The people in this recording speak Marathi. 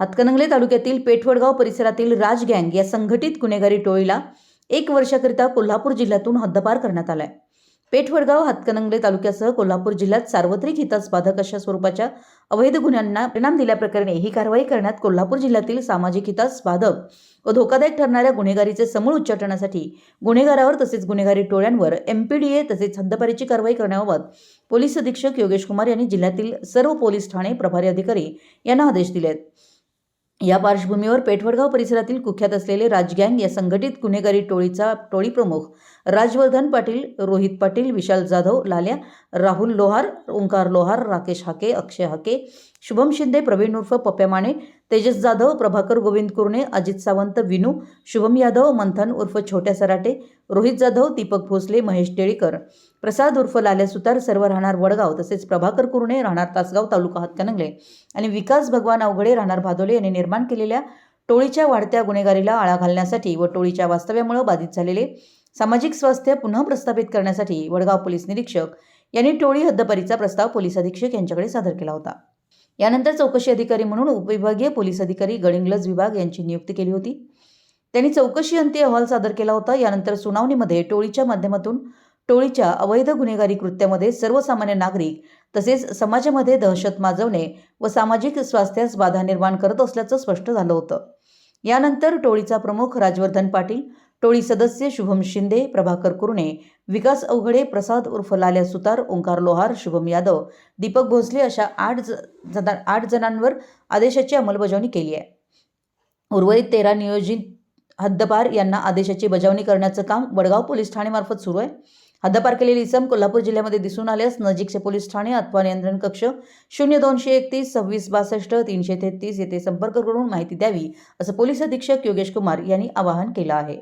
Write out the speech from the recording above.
हातकणंगले तालुक्यातील पेठवडगाव परिसरातील राज गँग या संघटित गुन्हेगारी टोळीला एक वर्षाकरिता कोल्हापूर जिल्ह्यातून हद्दपार करण्यात आलाय. पेठवडगाव हातकणंगले तालुक्यासह कोल्हापूर जिल्ह्यात सार्वत्रिक हितास बाधक अशा स्वरूपाच्या अवैध गुन्ह्यांना परिणाम दिल्याप्रकरणी ही कारवाई करण्यात कोल्हापूर जिल्ह्यातील सामाजिक हितास बाधक व धोकादायक ठरणाऱ्या गुन्हेगारीचे समूळ उच्चाटनासाठी गुन्हेगारावर तसेच गुन्हेगारी टोळ्यांवर एमपीडीए तसेच हद्दपारीची कारवाई करण्याबाबत पोलीस अधीक्षक योगेश कुमार यांनी जिल्ह्यातील सर्व पोलीस ठाणे प्रभारी अधिकारी यांना आदेश दिले आहेत या पार्श्वभूमीवर पेठवडगाव परिसरातील कुख्यात असलेले राजगँग या संघटित गुन्हेगारी टोळीचा टोळी प्रमुख राजवर्धन पाटील रोहित पाटील विशाल जाधव लाल्या राहुल लोहार ओंकार लोहार राकेश हाके अक्षय हाके शुभम शिंदे प्रवीण उर्फ पप्या माने तेजस जाधव प्रभाकर गोविंद कुर्णे अजित सावंत विनू शुभम यादव मंथन उर्फ छोट्या सराटे रोहित जाधव दीपक भोसले महेश टेळीकर प्रसाद उर्फ लाल्या सुतार सर्व राहणार वडगाव तसेच प्रभाकर कुर्णे राहणार तासगाव तालुका हातकणंगले आणि विकास भगवान अवघडे राहणार भादोले यांनी निर्माण केलेल्या टोळीच्या वाढत्या गुन्हेगारीला आळा घालण्यासाठी व टोळीच्या वास्तव्यामुळे बाधित झालेले सामाजिक स्वास्थ्य पुन्हा प्रस्थापित करण्यासाठी वडगाव पोलीस निरीक्षक यांनी टोळी हद्दपारीचा प्रस्ताव पोलीस अधीक्षक यांच्याकडे सादर केला होता. यानंतर चौकशी अधिकारी म्हणून उपविभागीय पोलीस अधिकारी गडिंग्लज विभाग यांची नियुक्ती केली होती. त्यांनी चौकशी अंती अहवाल सादर केला होता. यानंतर सुनावणीमध्ये टोळीच्या माध्यमातून टोळीच्या अवैध गुन्हेगारी कृत्यामध्ये सर्वसामान्य नागरिक तसेच समाजामध्ये दहशत माजवणे व सामाजिक स्वास्थ्यास बाधा निर्माण करत असल्याचं स्पष्ट झालं होतं. यानंतर टोळीचा प्रमुख राजवर्धन पाटील टोळी सदस्य शुभम शिंदे प्रभाकर कुरणे विकास अवघडे प्रसाद उर्फ लाल्या सुतार ओंकार लोहार शुभम यादव दीपक भोसले अशा आठ ज आठ जणांवर आदेशाची अंमलबजावणी केली आहे. उर्वरित तेरा नियोजित हद्दपार यांना आदेशाची बजावणी करण्याचं काम वडगाव पोलीस ठाणेमार्फत सुरू आहे. हद्दपार केलेली इसम कोल्हापूर जिल्ह्यामध्ये दिसून आल्यास नजीकचे पोलीस ठाणे अथवा नियंत्रण कक्ष शून्य दोनशे एकतीस सव्वीस बासष्ट तीनशे तेहतीस येथे संपर्क करून माहिती द्यावी असं पोलीस अधीक्षक योगेश कुमार यांनी आवाहन केलं आहे.